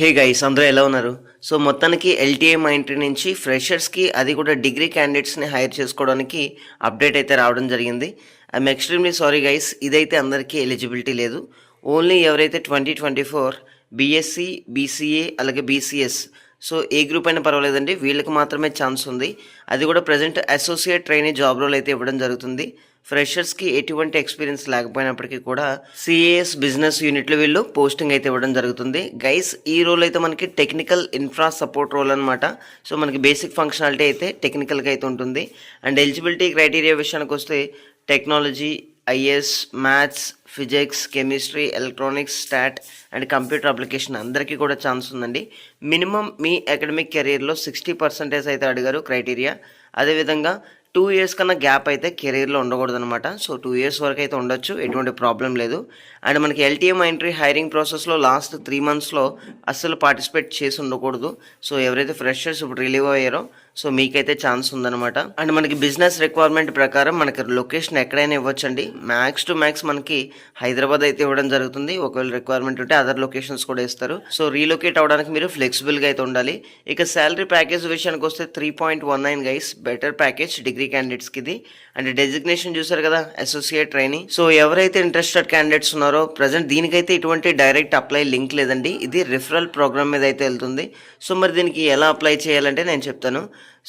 Hey guys అందరూ ఎలా ఉన్నారు? సో మొత్తానికి ఎల్టీఏ ఇంటి నుంచి ఫ్రెషర్స్కి అది కూడా డిగ్రీ క్యాండిడేట్స్ని హైర్ చేసుకోవడానికి అప్డేట్ అయితే రావడం జరిగింది. ఐఎమ్ ఎక్స్ట్రీమ్లీ సారీ గైస్ ఇదైతే అందరికీ ఎలిజిబిలిటీ లేదు. ఓన్లీ ఎవరైతే twenty twenty four BSc BCA అలాగే బీసీఎస్ సో ఏ గ్రూప్ అయినా పర్వాలేదండి వీళ్ళకి మాత్రమే ఛాన్స్ ఉంది. అది కూడా present associate trainee job role అయితే ఇవ్వడం జరుగుతుంది. ఫ్రెషర్స్కి ఎటువంటి ఎక్స్పీరియన్స్ లేకపోయినప్పటికీ కూడా సిఏఎస్ బిజినెస్ యూనిట్లు వీళ్ళు పోస్టింగ్ అయితే ఇవ్వడం జరుగుతుంది. గైస్ ఈ రోల్ అయితే మనకి టెక్నికల్ ఇన్ఫ్రా సపోర్ట్ రోల్ అనమాట సో మనకి బేసిక్ ఫంక్షనాలిటీ అయితే టెక్నికల్గా అయితే ఉంటుంది. అండ్ ఎలిజిబిలిటీ క్రైటీరియా విషయానికి వస్తే technology IS maths physics chemistry electronics stat and computer application అందరికీ కూడా ఛాన్స్ ఉందండి. మినిమం మీ అకాడమిక్ కెరీర్లో సిక్స్టీ పర్సెంటేజ్ అయితే అడిగారు క్రైటీరియా. అదేవిధంగా టూ ఇయర్స్ కన్నా గ్యాప్ అయితే కెరీర్లో ఉండకూడదు అనమాట సో టూ ఇయర్స్ వరకు అయితే ఉండొచ్చు. ఎటువంటి ప్రాబ్లం లేదు. అండ్ మనకి ఎల్టీఎం ఎంట్రీ హైరింగ్ ప్రాసెస్లో లాస్ట్ త్రీ మంత్స్లో అస్సలు పార్టిసిపేట్ చేసి ఉండకూడదు. సో ఎవరైతే ఫ్రెషర్స్ ఇప్పుడు రిలీవ్ అయ్యారో సో మీకైతే ఛాన్స్ ఉందన్నమాట. అండ్ మనకి బిజినెస్ రిక్వైర్మెంట్ ప్రకారం మనకి లొకేషన్ ఎక్కడైనా ఇవ్వచ్చండి. మ్యాక్స్ టు మ్యాక్స్ మనకి హైదరాబాద్ అయితే ఇవ్వడం జరుగుతుంది. ఒకవేళ రిక్వైర్మెంట్ ఉంటే అదర్ లొకేషన్స్ కూడా ఇస్తారు. సో రీలొకేట్ అవడానికి మీరు ఫ్లెక్సిబుల్గా అయితే ఉండాలి. ఇక శాలరీ ప్యాకేజ్ విషయానికి వస్తే three point one nine guys better package degree క్యాండిడేట్స్కి ఇది అండ్ డెసిగ్నేషన్ చూసారు కదా అసోసియేట్ ట్రైనింగ్ సో ఎవరైతే ఇంట్రెస్టెడ్ క్యాండిడేట్స్ ఉన్నారో ప్రజెంట్ దీనికైతే ఇటువంటి డైరెక్ట్ అప్లై లింక్ లేదండి. ఇది రిఫరల్ ప్రోగ్రామ్ మీద అయితే వెళ్తుంది. సో మరి దీనికి ఎలా అప్లై చేయాలంటే నేను చెప్తాను.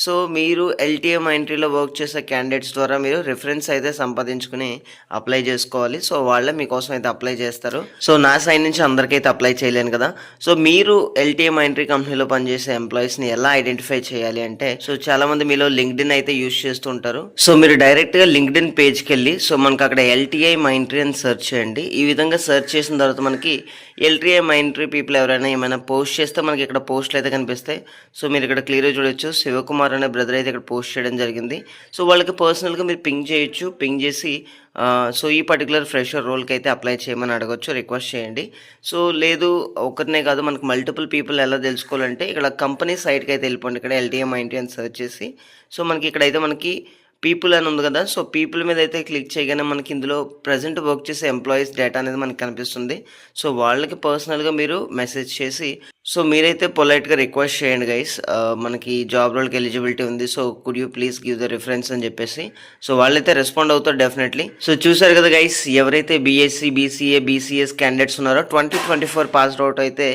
సో మీరు ఎల్టీఎం ఎంట్రీలో వర్క్ చేసే క్యాండిడేట్స్ ద్వారా మీరు రిఫరెన్స్ అయితే సంపాదించుకుని అప్లై చేసుకోవాలి. సో వాళ్ళే మీకోసం అయితే అప్లై చేస్తారు. సో నా సైడ్ నుంచి అందరికైతే అప్లై చేయలేను కదా. సో మీరు ఎల్టీఎం ఎంట్రీ కంపెనీలో పనిచేసే ఎంప్లాయీస్ని ఎలా ఐడెంటిఫై చేయాలి అంటే సో చాలా మంది మీలో లింక్డ్ఇన్ అయితే యూస్ చేస్తూ ఉంటారు. సో మీరు డైరెక్ట్గా లింక్డ్ఇన్ పేజ్కి వెళ్ళి సో మనకు అక్కడ ఎల్టీఐ మైంట్రీ అని సెర్చ్ చేయండి. ఈ విధంగా సెర్చ్ చేసిన తర్వాత మనకి ఎల్టీఐ మైంట్రీ పీపుల్ ఎవరైనా ఏమైనా పోస్ట్ చేస్తే మనకి ఇక్కడ పోస్టులు అయితే కనిపిస్తాయి. సో మీరు ఇక్కడ క్లియర్గా చూడొచ్చు. శివకుమార్ అనే బ్రదర్ అయితే ఇక్కడ పోస్ట్ చేయడం జరిగింది. సో వాళ్ళకి పర్సనల్గా మీరు పింగ్ చేయొచ్చు. పింగ్ చేసి సో ఈ పర్టికులర్ ఫ్రెషర్ రోల్కి అయితే అప్లై చేయమని అడగొచ్చు. రిక్వెస్ట్ చేయండి. సో లేదు ఒకరినే కాదు మనకు మల్టిపుల్ పీపుల్ ఎలా తెలుసుకోవాలంటే ఇక్కడ కంపెనీ సైట్కి అయితే వెళ్ళిపోండి. ఇక్కడ ఎల్టీఎం ఐంటీ అని సెర్చ్ చేసి. సో మనకి ఇక్కడైతే మనకి పీపుల్ అని ఉంది కదా. సో పీపుల్ మీద అయితే క్లిక్ చేయగానే మనకి ఇందులో ప్రజెంట్ వర్క్ చేసే ఎంప్లాయీస్ డేటా అనేది మనకి కనిపిస్తుంది. సో వాళ్ళకి పర్సనల్గా మీరు మెసేజ్ చేసి సో మీరైతే పొలైట్గా రిక్వెస్ట్ చేయండి గైస్. మనకి జాబ్ రోల్కి ఎలిజిబిలిటీ ఉంది. So could you please give the reference అని చెప్పేసి. సో వాళ్ళైతే రెస్పాండ్ అవుతారు డెఫినెట్లీ సో చూసారు కదా గైస్ ఎవరైతే బీఎస్సీ బీసీఏ బీసీఎస్ క్యాండిడేట్స్ ఉన్నారో twenty twenty four pass out అయితే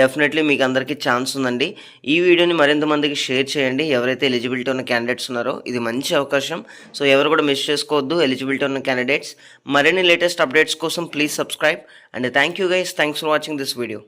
డెఫినెట్లీ మీకు అందరికీ ఛాన్స్ ఉందండి. ఈ వీడియోని మరింత మందికి షేర్ చేయండి. ఎవరైతే ఎలిజిబిలిటీ ఉన్న క్యాండిడేట్స్ ఉన్నారో ఇది మంచి అవకాశం. సో ఎవరు కూడా మిస్ చేసుకోవద్దు ఎలిజిబిలిటీ ఉన్న క్యాండిడేట్స్ మరిన్ని లేటెస్ట్ అప్డేట్స్ కోసం please subscribe and thank you guys thanks for watching this video